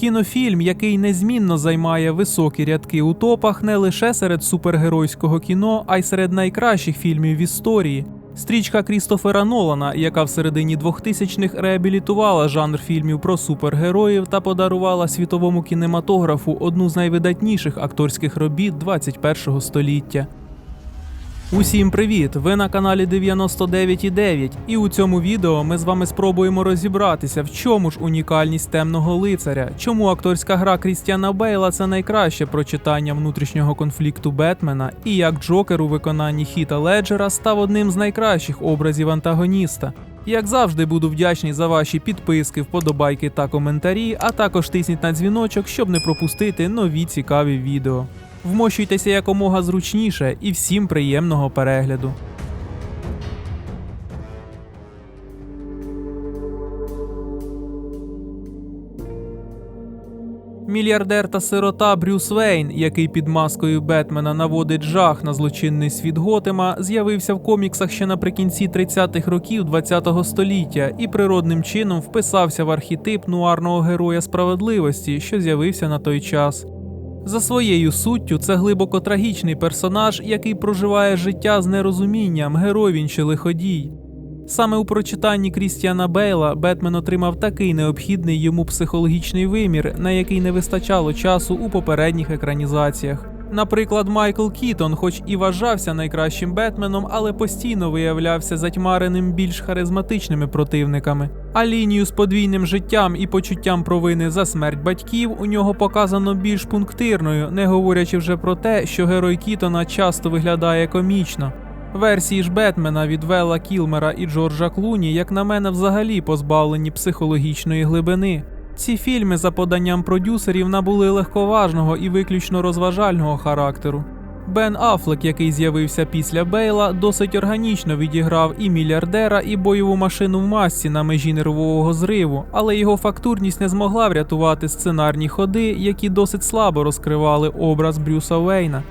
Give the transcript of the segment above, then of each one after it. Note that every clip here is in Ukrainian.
Кінофільм, який незмінно займає високі рядки у топах не лише серед супергеройського кіно, а й серед найкращих фільмів в історії. Стрічка Крістофера Нолана, яка в середині 2000-х реабілітувала жанр фільмів про супергероїв та подарувала світовому кінематографу одну з найвидатніших акторських робіт 21-го століття. Усім привіт! Ви на каналі 99.9 і у цьому відео ми з вами спробуємо розібратися, в чому ж унікальність темного лицаря, чому акторська гра Крістіана Бейла це найкраще прочитання внутрішнього конфлікту Бетмена, і як Джокер у виконанні Хіта Леджера став одним з найкращих образів антагоніста. Як завжди, буду вдячний за ваші підписки, вподобайки та коментарі, а також тисніть на дзвіночок, щоб не пропустити нові цікаві відео. Вмощуйтеся якомога зручніше і всім приємного перегляду. Мільярдер та сирота Брюс Вейн, який під маскою Бетмена наводить жах на злочинний світ Готема, з'явився в коміксах ще наприкінці 30-х років ХХ століття і природним чином вписався в архетип нуарного героя справедливості, що з'явився на той час. За своєю суттю, це глибоко трагічний персонаж, який проживає життя з нерозумінням, герой він чи лиходій. Саме у прочитанні Крістіана Бейла Бетмен отримав такий необхідний йому психологічний вимір, на який не вистачало часу у попередніх екранізаціях. Наприклад, Майкл Кітон, хоч і вважався найкращим Бетменом, але постійно виявлявся затьмареним більш харизматичними противниками. А лінію з подвійним життям і почуттям провини за смерть батьків у нього показано більш пунктирною, не говорячи вже про те, що герой Кітона часто виглядає комічно. Версії ж Бетмена від Вела Кілмера і Джорджа Клуні, як на мене, взагалі позбавлені психологічної глибини. Ці фільми за поданням продюсерів набули легковажного і виключно розважального характеру. Бен Афлек, який з'явився після Бейла, досить органічно відіграв і мільярдера, і бойову машину в масці на межі нервового зриву, але його фактурність не змогла врятувати сценарні ходи, які досить слабо розкривали образ Брюса Вейна.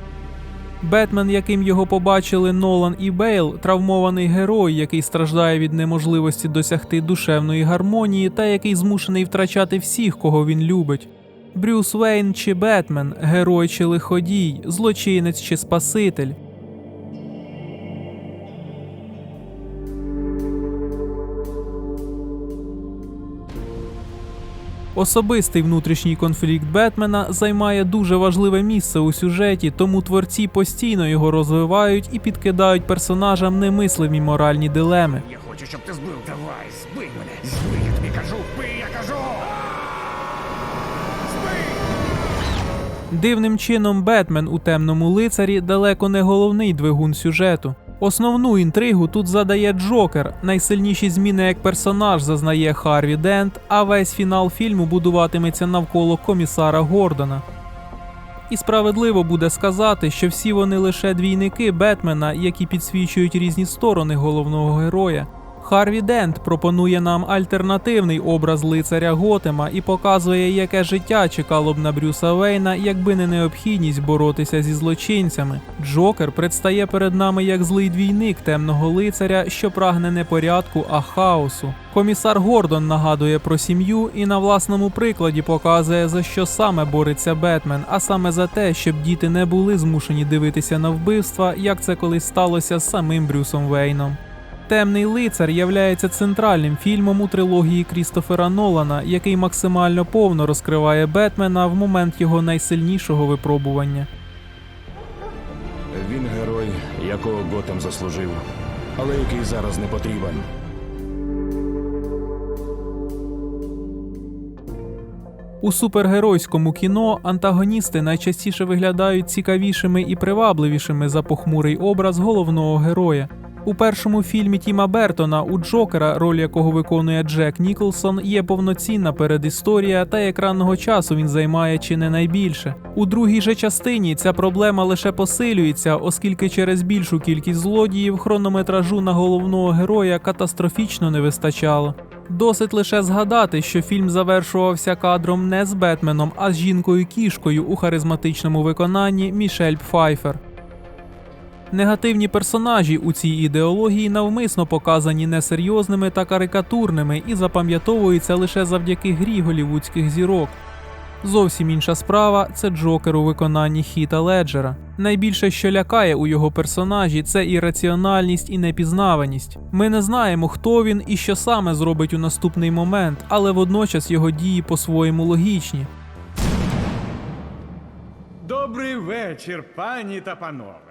Бетмен, яким його побачили Нолан і Бейл, травмований герой, який страждає від неможливості досягти душевної гармонії та який змушений втрачати всіх, кого він любить. Брюс Вейн чи Бетмен, герой чи лиходій, злочинець чи спаситель. Особистий внутрішній конфлікт Бетмена займає дуже важливе місце у сюжеті, тому творці постійно його розвивають і підкидають персонажам немислимі моральні дилеми. Я хочу, щоб ти збив. Давай, збий мене. Збий, я тобі кажу, бий, я кажу. Дивним чином, Бетмен у темному лицарі далеко не головний двигун сюжету. Основну інтригу тут задає Джокер. Найсильніші зміни як персонаж зазнає Харві Дент, а весь фінал фільму будуватиметься навколо комісара Гордона. І справедливо буде сказати, що всі вони лише двійники Бетмена, які підсвічують різні сторони головного героя. Харві Дент пропонує нам альтернативний образ лицаря Готема і показує, яке життя чекало б на Брюса Вейна, якби не необхідність боротися зі злочинцями. Джокер предстає перед нами як злий двійник темного лицаря, що прагне не порядку, а хаосу. Комісар Гордон нагадує про сім'ю і на власному прикладі показує, за що саме бореться Бетмен, а саме за те, щоб діти не були змушені дивитися на вбивства, як це колись сталося з самим Брюсом Вейном. Темний лицар являється центральним фільмом у трилогії Крістофера Нолана, який максимально повно розкриває Бетмена в момент його найсильнішого випробування. Він герой, якого Готем заслужив, але який зараз не потрібен. У супергеройському кіно антагоністи найчастіше виглядають цікавішими і привабливішими за похмурий образ головного героя. У першому фільмі Тіма Бертона у Джокера, роль якого виконує Джек Ніколсон, є повноцінна передісторія, та екранного часу він займає чи не найбільше. У другій же частині ця проблема лише посилюється, оскільки через більшу кількість злодіїв хронометражу на головного героя катастрофічно не вистачало. Досить лише згадати, що фільм завершувався кадром не з Бетменом, а з жінкою кішкою у харизматичному виконанні Мішель Пфайфер. Негативні персонажі у цій ідеології навмисно показані несерйозними та карикатурними і запам'ятовуються лише завдяки грі голівудських зірок. Зовсім інша справа це Джокер у виконанні Хіта Леджера. Найбільше, що лякає у його персонажі, це ірраціональність і непізнаваність. Ми не знаємо, хто він і що саме зробить у наступний момент, але водночас його дії по-своєму логічні. Добрий вечір, пані та панове.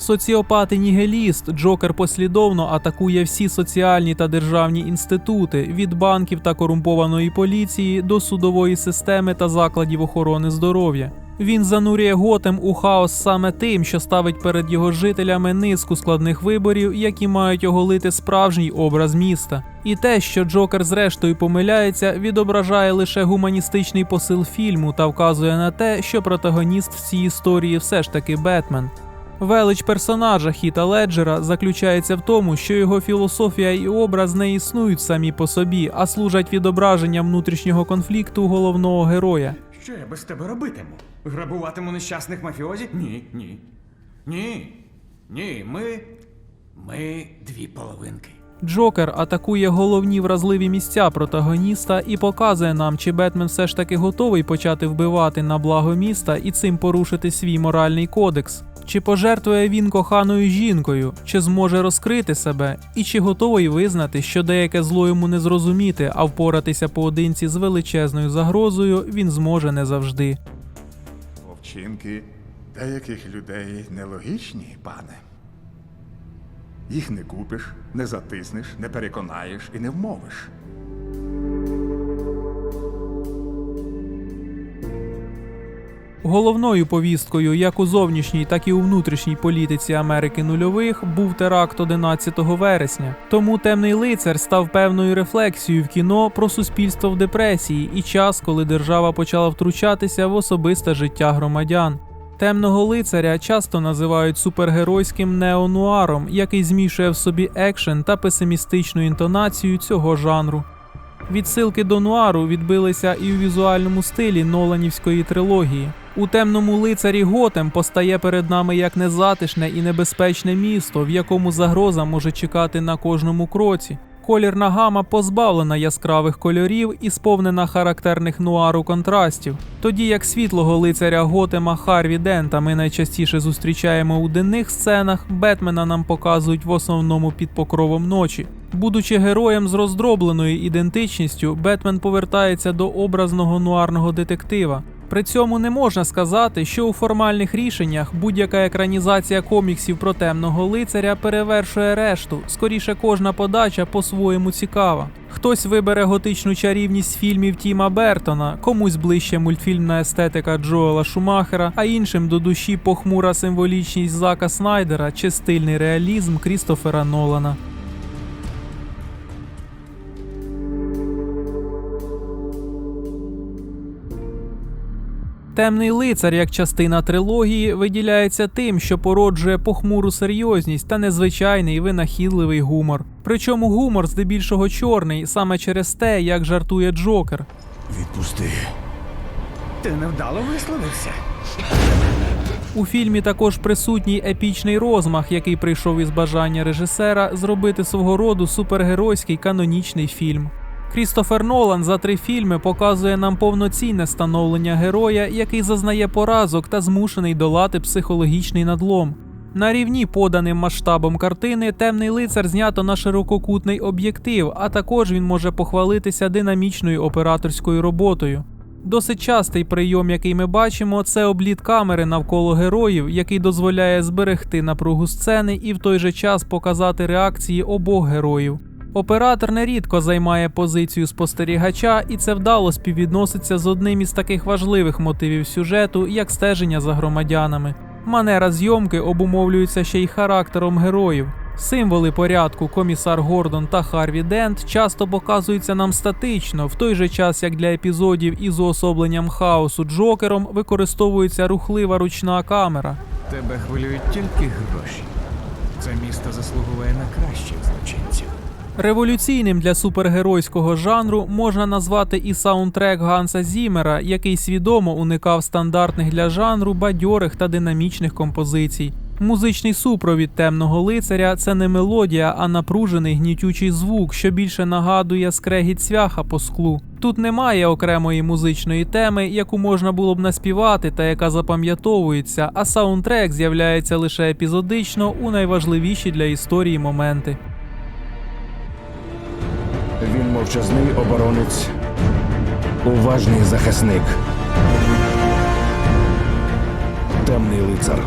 Соціопат і нігеліст Джокер послідовно атакує всі соціальні та державні інститути від банків та корумпованої поліції до судової системи та закладів охорони здоров'я. Він занурює Готем у хаос саме тим, що ставить перед його жителями низку складних виборів, які мають оголити справжній образ міста. І те, що Джокер зрештою помиляється, відображає лише гуманістичний посил фільму та вказує на те, що протагоніст в цій історії все ж таки Бетмен. Велич персонажа Хіта Леджера заключається в тому, що його філософія і образ не існують самі по собі, а служать відображенням внутрішнього конфлікту головного героя. Що я без тебе робитиму? Грабуватиму нещасних мафіозі? Ні, ні. Ні. Ні, ми. Ми дві половинки. Джокер атакує головні вразливі місця протагоніста і показує нам, чи Бетмен все ж таки готовий почати вбивати на благо міста і цим порушити свій моральний кодекс. Чи пожертвує він коханою жінкою, чи зможе розкрити себе, і чи готовий визнати, що деяке зло йому не зрозуміти, а впоратися поодинці з величезною загрозою він зможе не завжди. Вовчинки деяких людей нелогічні, пане. Їх не купиш, не затиснеш, не переконаєш і не вмовиш. Головною повісткою як у зовнішній, так і у внутрішній політиці Америки нульових був теракт 11 вересня. Тому темний лицар став певною рефлексією в кіно про суспільство в депресії і час, коли держава почала втручатися в особисте життя громадян. Темного лицаря часто називають супергеройським неонуаром, який змішує в собі екшен та песимістичну інтонацію цього жанру. Відсилки до нуару відбилися і у візуальному стилі Ноланівської трилогії. У темному лицарі Готем постає перед нами як незатишне і небезпечне місто, в якому загроза може чекати на кожному кроці. Колірна гама позбавлена яскравих кольорів і сповнена характерних нуару контрастів. Тоді як світлого лицаря Готема Харві Дента ми найчастіше зустрічаємо у денних сценах, Бетмена нам показують в основному під покровом ночі. Будучи героєм з роздробленою ідентичністю, Бетмен повертається до образного нуарного детектива. При цьому не можна сказати, що у формальних рішеннях будь-яка екранізація коміксів про темного лицаря перевершує решту. Скоріше кожна подача по-своєму цікава. Хтось вибере готичну чарівність фільмів Тіма Бертона, комусь ближче мультфільмна естетика Джоела Шумахера, а іншим до душі похмура символічність Зака Снайдера чи стильний реалізм Крістофера Нолана. Темний лицар, як частина трилогії, виділяється тим, що породжує похмуру серйозність та незвичайний винахідливий гумор. Причому гумор здебільшого чорний саме через те, як жартує Джокер. Відпусти. Ти невдало висловився. У фільмі також присутній епічний розмах, який прийшов із бажання режисера зробити свого роду супергеройський канонічний фільм. Крістофер Нолан за три фільми показує нам повноцінне становлення героя, який зазнає поразок та змушений долати психологічний надлом. На рівні поданим масштабом картини темний лицар знято на ширококутний об'єктив, а також він може похвалитися динамічною операторською роботою. Досить частий прийом, який ми бачимо, це обліт камери навколо героїв, який дозволяє зберегти напругу сцени і в той же час показати реакції обох героїв. Оператор нерідко займає позицію спостерігача, і це вдало співвідноситься з одним із таких важливих мотивів сюжету, як стеження за громадянами. Манера зйомки обумовлюється ще й характером героїв. Символи порядку комісар Гордон та Харві Дент часто показуються нам статично, в той же час як для епізодів із уособленням хаосу Джокером використовується рухлива ручна камера. Тебе хвилюють тільки гроші. Це місто заслуговує на кращих злочинців. Революційним для супергеройського жанру можна назвати і саундтрек Ганса Зімера, який свідомо уникав стандартних для жанру бадьорих та динамічних композицій. Музичний супровід темного лицаря це не мелодія, а напружений гнітючий звук, що більше нагадує скрегіт цвяха по склу. Тут немає окремої музичної теми, яку можна було б наспівати та яка запам'ятовується, а саундтрек з'являється лише епізодично у найважливіші для історії моменти. Він мовчазний оборонець, уважний захисник. Темний лицар.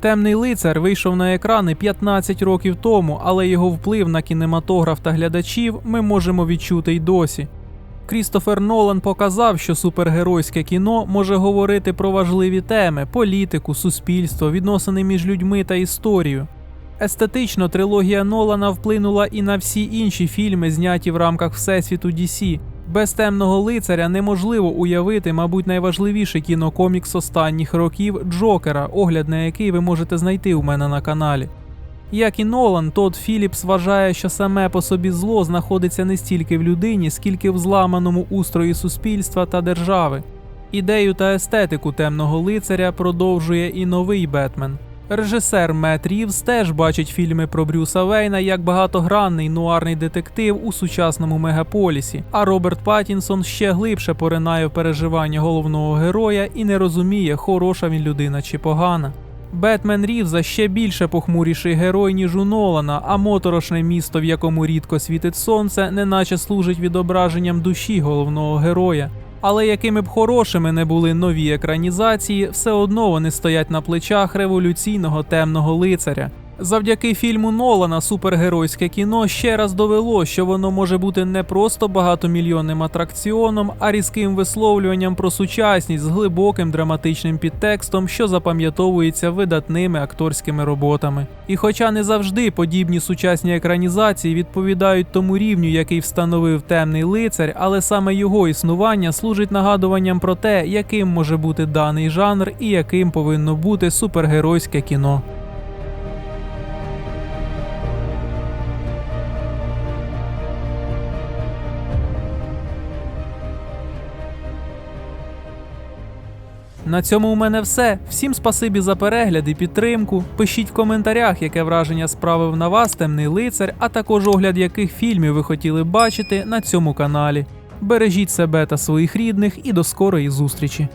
Темний лицар вийшов на екрани 15 років тому, але його вплив на кінематограф та глядачів ми можемо відчути й досі. Крістофер Нолан показав, що супергеройське кіно може говорити про важливі теми: політику, суспільство, відносини між людьми та історію. Естетично трилогія Нолана вплинула і на всі інші фільми, зняті в рамках Всесвіту DC. Без темного лицаря неможливо уявити, мабуть, найважливіший кінокомікс останніх років Джокера, огляд на який ви можете знайти у мене на каналі. Як і Нолан, Тодд Філіпс вважає, що саме по собі зло знаходиться не стільки в людині, скільки в зламаному устрої суспільства та держави. Ідею та естетику темного лицаря продовжує і новий Бетмен. Режисер Мет Рівз теж бачить фільми про Брюса Вейна як багатогранний нуарний детектив у сучасному мегаполісі, а Роберт Паттінсон ще глибше поринає в переживання головного героя і не розуміє, хороша він людина чи погана. Бетмен Рівза ще більше похмуріший герой, ніж у Нолана, а моторошне місто, в якому рідко світить сонце, неначе служить відображенням душі головного героя. Але якими б хорошими не були нові екранізації, все одно вони стоять на плечах революційного темного лицаря. Завдяки фільму Нолана супергеройське кіно ще раз довело, що воно може бути не просто багатомільйонним атракціоном, а різким висловлюванням про сучасність з глибоким драматичним підтекстом, що запам'ятовується видатними акторськими роботами. І хоча не завжди подібні сучасні екранізації відповідають тому рівню, який встановив темний лицар, але саме його існування служить нагадуванням про те, яким може бути даний жанр і яким повинно бути супергеройське кіно. На цьому у мене все. Всім спасибі за перегляд і підтримку. Пишіть в коментарях, яке враження справив на вас темний лицар, а також огляд яких фільмів ви хотіли бачити на цьому каналі. Бережіть себе та своїх рідних і до скорої зустрічі.